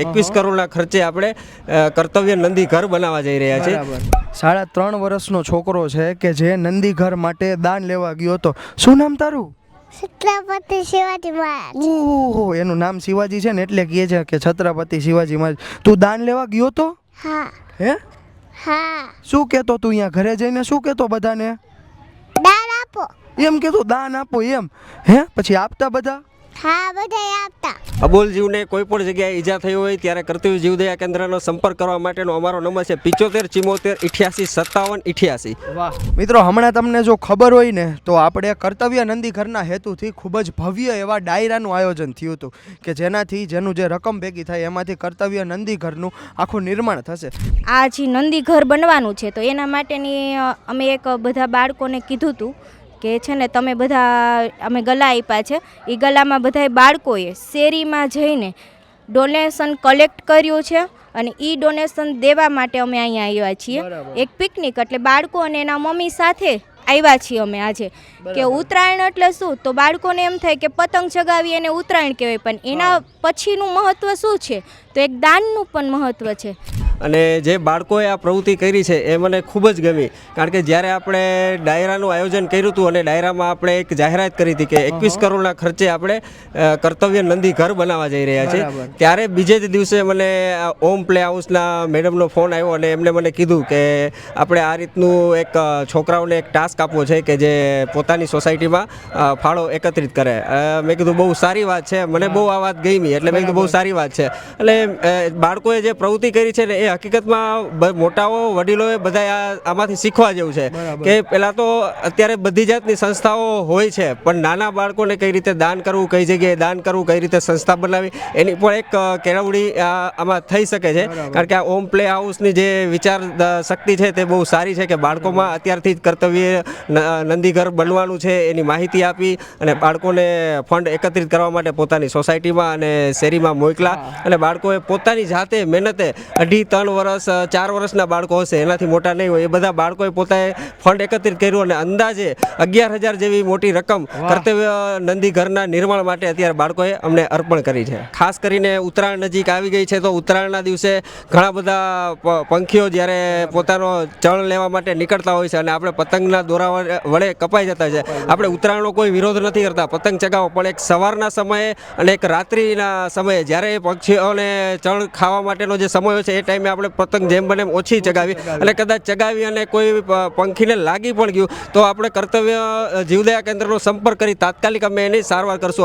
એકવીસ કરોડના ખર્ચે આપણે કર્તવ્ય નંદી ઘર બનાવવા જઈ રહ્યા છીએ. બરાબર. સાડા ત્રણ વર્ષનો છોકરો છે કે જે નંદી ઘર માટે દાન લેવા ગયો હતો. શું નામ તારું? છત્રપતિ શિવાજી મહારાજ. ઓહો એનું નામ શિવાજી છે ને એટલે કહે છે કે છત્રપતિ શિવાજી મહારાજ. તું દાન લેવા ગયો તો? હા. હે? હા. શું કહેતો તું અહીંયા ઘરે જઈને? શું કહેતો બધાને? દાન આપો. એમ કહેતો દાન આપો એમ. હે? પછી આપતા બધા? હા બધા આપતા અબોલ જીવને કોઈ પણ જગ્યાએ ઈજા થઈ હોય ત્યારે કર્તવ્ય જીવદયા કેન્દ્રનો સંપર્ક કરવા માટેનો અમારો નંબર છે પિચોતેર ચિમોતેર ઇઠ્યાસી સત્તાવન ઇઠ્યાસી. મિત્રો હમણાં તમને જો ખબર હોય ને તો આપણે કર્તવ્ય નંદી ઘરના હેતુથી ખૂબ જ ભવ્ય એવા ડાયરાનું આયોજન થયું હતું કે જેનાથી જેનું જે રકમ ભેગી થાય એમાંથી કર્તવ્ય નંદી ઘરનું આખું નિર્માણ થશે. આ જે નંદી ઘર બનવાનું છે તો એના માટેની અમે એક બધા બાળકોને કીધું હતું કે છે ને તમે બધા અમે ગલા આપ્યા છે. એ ગલામાં બધાય બાળકોએ શેરીમાં જઈને ડોનેશન કલેક્ટ કર્યું છે અને એ ડોનેશન દેવા માટે અમે અહીંયા આવ્યા છીએ. એક પિકનિક એટલે બાળકો અને એના મમ્મી સાથે આવ્યા છીએ અમે આજે. કે ઉત્તરાયણ એટલે શું? તો બાળકોને એમ થાય કે પતંગ ચગાવી એને ઉત્તરાયણ કહેવાય પણ એના પછીનું મહત્ત્વ શું છે? તો એક દાનનું પણ મહત્ત્વ છે. અને જે બાળકોએ આ પ્રવૃત્તિ કરી છે એ મને ખૂબ જ ગમી. કારણ કે જ્યારે આપણે ડાયરાનું આયોજન કર્યું હતું અને ડાયરામાં આપણે એક જાહેરાત કરી હતી કે એકવીસ કરોડના ખર્ચે આપણે કર્તવ્ય નંદી ઘર બનાવવા જઈ રહ્યા છીએ. ત્યારે બીજે જ દિવસે મને ઓમ પ્લે હાઉસના મેડમનો ફોન આવ્યો અને એમણે મને કીધું કે આપણે આ રીતનું એક છોકરાઓને એક ટાસ્ક આપવો છે કે જે પોતાની સોસાયટીમાં ફાળો એકત્રિત કરે. મેં કીધું બહુ સારી વાત છે. મને બહુ આ વાત ગમી. એટલે મેં કીધું બહુ સારી વાત છે. એટલે બાળકોએ જે પ્રવૃત્તિ કરી છે ને એ હકીકતમાં મોટાઓ વડીલોએ બધા આમાંથી શીખવા જેવું છે. કે પહેલાં તો અત્યારે બધી જાતની સંસ્થાઓ હોય છે પણ નાના બાળકોને કઈ રીતે દાન કરવું કઈ જગ્યાએ દાન કરવું કઈ રીતે સંસ્થા બનાવી એની પણ એક કેળવણી આમાં થઈ શકે છે. કારણ કે આ ઓમ પ્લે હાઉસની જે વિચાર શક્તિ છે તે બહુ સારી છે કે બાળકોમાં અત્યારથી જ કર્તવ્ય નંદીઘર બનવાનું છે એની માહિતી આપી અને બાળકોને ફંડ એકત્રિત કરવા માટે પોતાની સોસાયટીમાં અને શેરીમાં મોકલા અને બાળકોએ પોતાની જાતે મહેનતે અઢી ત્રણ વર્ષ ચાર વર્ષના બાળકો હશે એનાથી મોટા નહીં હોય. એ બધા બાળકોએ પોતાએ ફંડ એકત્રિત કર્યું અને અંદાજે અગિયાર હજાર જેવી મોટી રકમ કર્તવ્ય નંદી ઘરના નિર્માણ માટે અત્યારે બાળકોએ અમને અર્પણ કરી છે. ખાસ કરીને ઉત્તરાયણ નજીક આવી ગઈ છે તો ઉત્તરાયણના દિવસે ઘણા બધા પંખીઓ જ્યારે પોતાનો ચણ લેવા માટે નીકળતા હોય છે અને આપણે પતંગના દોરા વડે- કપાઈ જતા છે. આપણે ઉત્તરાયણનો કોઈ વિરોધ નથી કરતા પતંગ ચગાવો. પણ એક સવારના સમયે અને એક રાત્રિના સમયે જ્યારે એ પક્ષીઓને ચણ ખાવા માટેનો જે સમય હોય છે એ ટાઈમે આપણે પતંગ જેમ બને ઓછી ચગાવી. અને કદાચ ચગાવી અને કોઈ પંખીને લાગી પણ ગયું, તો આપણે કર્તવ્ય જીવદયા કેન્દ્રનો સંપર્ક કરી તાત્કાલિક અમે એની સારવાર કરશું.